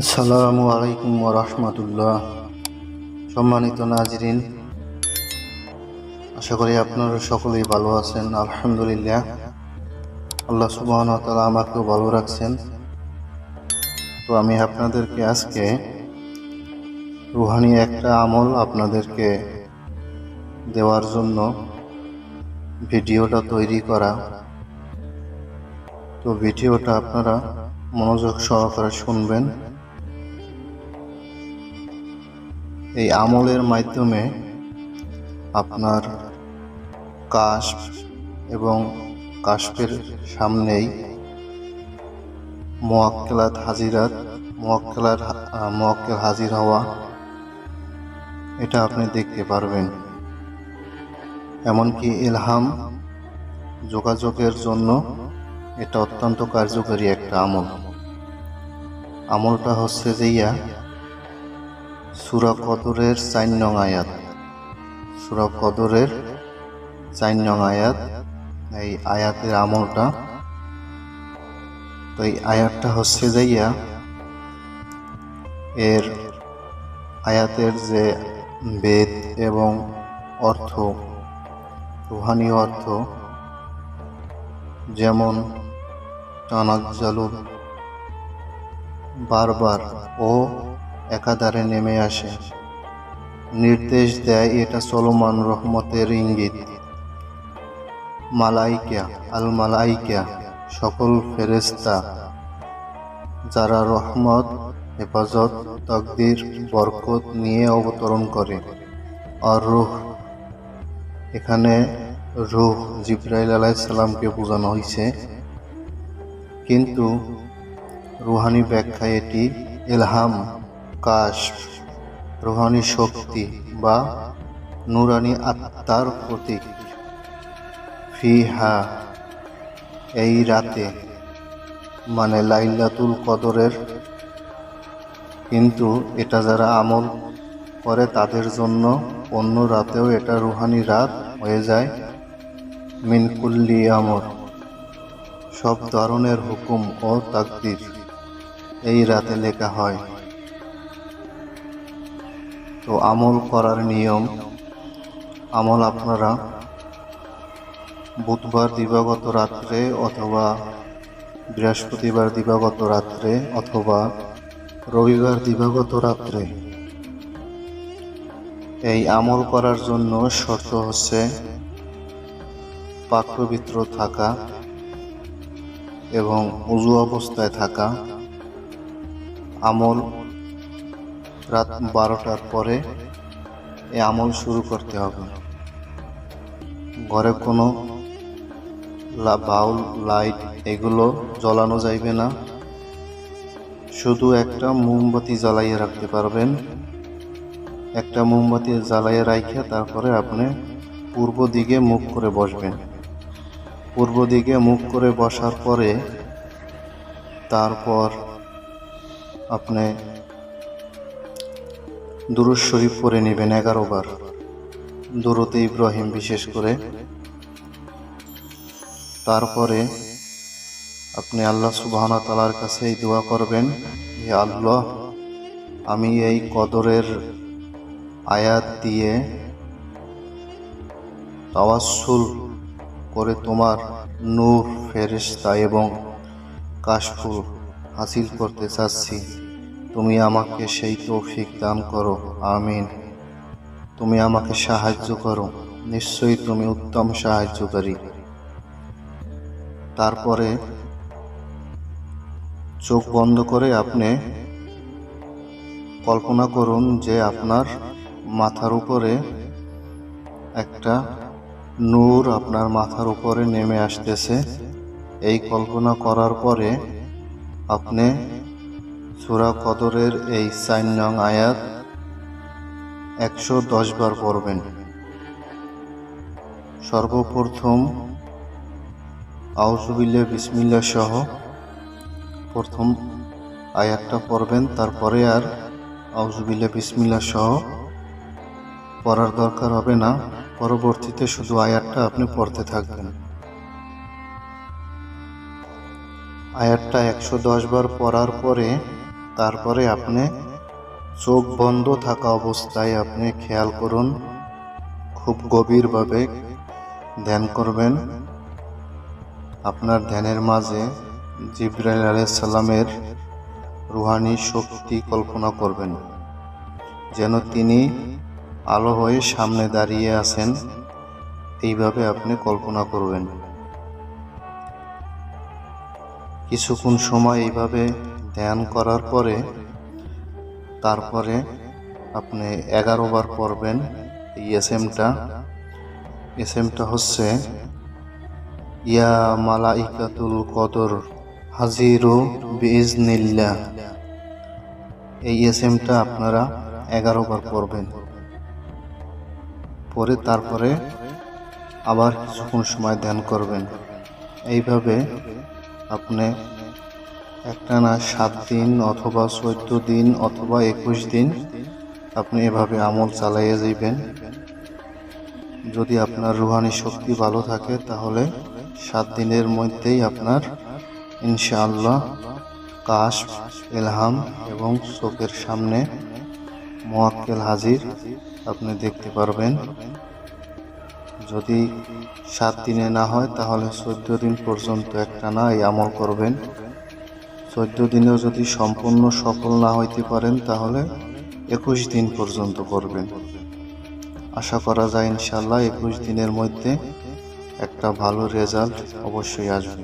আসসালামু আলাইকুম রহমতুল্লাহ। সম্মানিত নাজরিন, আশা করি আপনারা সকলেই ভালো আছেন, আলহামদুলিল্লাহ। আল্লাহ সুবহান তালা আমাকেও ভালো রাখছেন। তো আমি আপনাদেরকে আজকে রুহানি একটা আমল আপনাদেরকে দেওয়ার জন্য ভিডিওটা তৈরি করা। তো ভিডিওটা আপনারা মনোযোগ সহকারে শুনবেন। এই আমলের মাধ্যমে আপনার কাশ এবং কাশপের সামনেই মোয়াক্কেলাত হাজিরাত, মোয়াক্কেলার মোয়াক্কেল হাজির হওয়া, এটা আপনি দেখতে পারবেন। এমনকি ইলহাম যোগাযোগের জন্য এটা অত্যন্ত কার্যকরী একটা আমল। আমলটা হচ্ছে যে ইয়া সুরা কদরের চার নং আয়াত। সুরা কদরের চার নং আয়াত, এই আয়াতের আমলটা। তো এই আয়াতটা হচ্ছে যাইয়া এর আয়াতের যে বেদ এবং অর্থ রুহানি অর্থ, যেমন টানাজ্জালু বারবার ও একাধারে নেমে আসে। নির্দেশ দেয় এটা চলমান রহমতের ইঙ্গিত। মালাইকা আল মালাইকা সকল ফেরেস্তা যারা রহমত, হেফাজত, তকদির, বরকত নিয়ে অবতরণ করে। আর রুহ এখানে রুহ জিব্রাইল আলাইসাল্লামকে বোঝানো হয়েছে কিন্তু রুহানি ব্যাখ্যায় এটি এলহাম কাশ রুহানি শক্তি বা নুরানি আত্মার প্রতীক। ফিহা, এই রাতে মানে লাইলাতুল কদরের। কিন্তু এটা যারা আমল করে তাদের জন্য অন্য রাতেও এটা রুহানি রাত হয়ে যায়। মিনকুল্লি আমর, সব ধরনের হুকুম ও তাকদির। এই রাতে লেখা হয় তো আমল করার নিয়ম, আমল আপনারা বুধবার দিবাগত রাত্রে অথবা বৃহস্পতিবার দিবাগত রাত্রে অথবা রবিবার দিবাগত রাত্রে। এই আমল করার জন্য শর্ত হচ্ছে পাকপবিত্র থাকা এবং উজু অবস্থায় থাকা। আমল রাত বারোটার পরে এ আমল শুরু করতে হবে। ঘরে কোনো বাউল, লাইট এগুলো জ্বলানো যাইবে না। শুধু একটা মোমবাতি জ্বালাইয়ে রাখতে পারবেন। একটা মোমবাতি জ্বালাইয়ে রাখে তারপরে আপনি পূর্ব দিকে মুখ করে বসবেন। পূর্ব দিকে মুখ করে বসার পরে তারপর আপনি দুরুদ শরীফ পরে নেবেন এগারো বার দুরুতে ইব্রাহিম বিশেষ করে। তারপরে আপনি আল্লাহ সুবাহনা তালার কাছে এই দোয়া করবেন যে আল্লাহ, আমি এই কদরের আয়াত দিয়ে তাওয়াসুল করে তোমার নূর, ফেরেশতা এবং কাশফুল হাসিল করতে চাচ্ছি। তুমি আমাকে সেই তৌফিক দান করো, আমিন। তুমি আমাকে সাহায্য করো, নিশ্চয়ই তুমি উত্তম সাহায্যকারী। তারপরে চোখ বন্ধ করে আপনি কল্পনা করুন যে আপনার মাথার উপরে একটা নূর আপনার মাথার উপরে নেমে আসতেছে। এই কল্পনা করার পরে আপনি সুরা কদরের এই সাইন নং আয়াত একশো দশ বার পড়বেন। সর্বপ্রথম আউজুবিল্লা বিসমিল্লা সহ প্রথম আয়াতটা পড়বেন, তারপরে আর আউজুবিল্লা বিসমিল্লা সহ পড়ার দরকার হবে না। পরবর্তীতে শুধু আয়াতটা আপনি পড়তে থাকবেন। আয়াতটা একশো দশ বার পড়ার পরে তারপরে আপনি চোখ বন্ধ থাকা অবস্থায় আপনি খেয়াল করুন। খুব গভীরভাবে ধ্যান করবেন। আপনার ধ্যানের মাঝে জিব্রাইল আলাইসাল্লামের রুহানি শক্তি কল্পনা করবেন, যেন তিনি আলো হয়ে সামনে দাঁড়িয়ে আছেন। এইভাবে আপনি কল্পনা করবেন। কিছুক্ষণ সময় এইভাবে ধ্যান করার পরে তারপরে আপনি এগারো বার পড়বেন এই এস এমটা এস এমটা হচ্ছে, ইয়া মালাইকাতুল কদর, হাজিরু বিজনিল্লাহ এই এস এমটা আপনারা এগারো বার পড়বেন। পরে তারপরে আবার কিছুক্ষণ সময় ধ্যান করবেন। এইভাবে আপনি একটা না সাত দিন অথবা চোদ্দ দিন অথবা একুশ দিন আপনি এভাবে আমল চালাইয়ে যাইবেন। যদি আপনার রুহানি শক্তি ভালো থাকে, তাহলে সাত দিনের মধ্যেই আপনার ইনশাআল্লাহ কাশ এলহাম এবং চোখের সামনে মোয়াক্কেল হাজির আপনি দেখতে পারবেন। যদি সাত দিনে না হয়, তাহলে চোদ্দ দিন পর্যন্ত একটা না এই আমল করবেন। চোদ্দ দিনেও যদি সম্পূর্ণ সফল না হইতে পারেন, তাহলে একুশ দিন পর্যন্ত করবেন। আশা করা যায় ইনশাল্লাহ একুশ দিনের মধ্যে একটা ভালো রেজাল্ট অবশ্যই আসবে।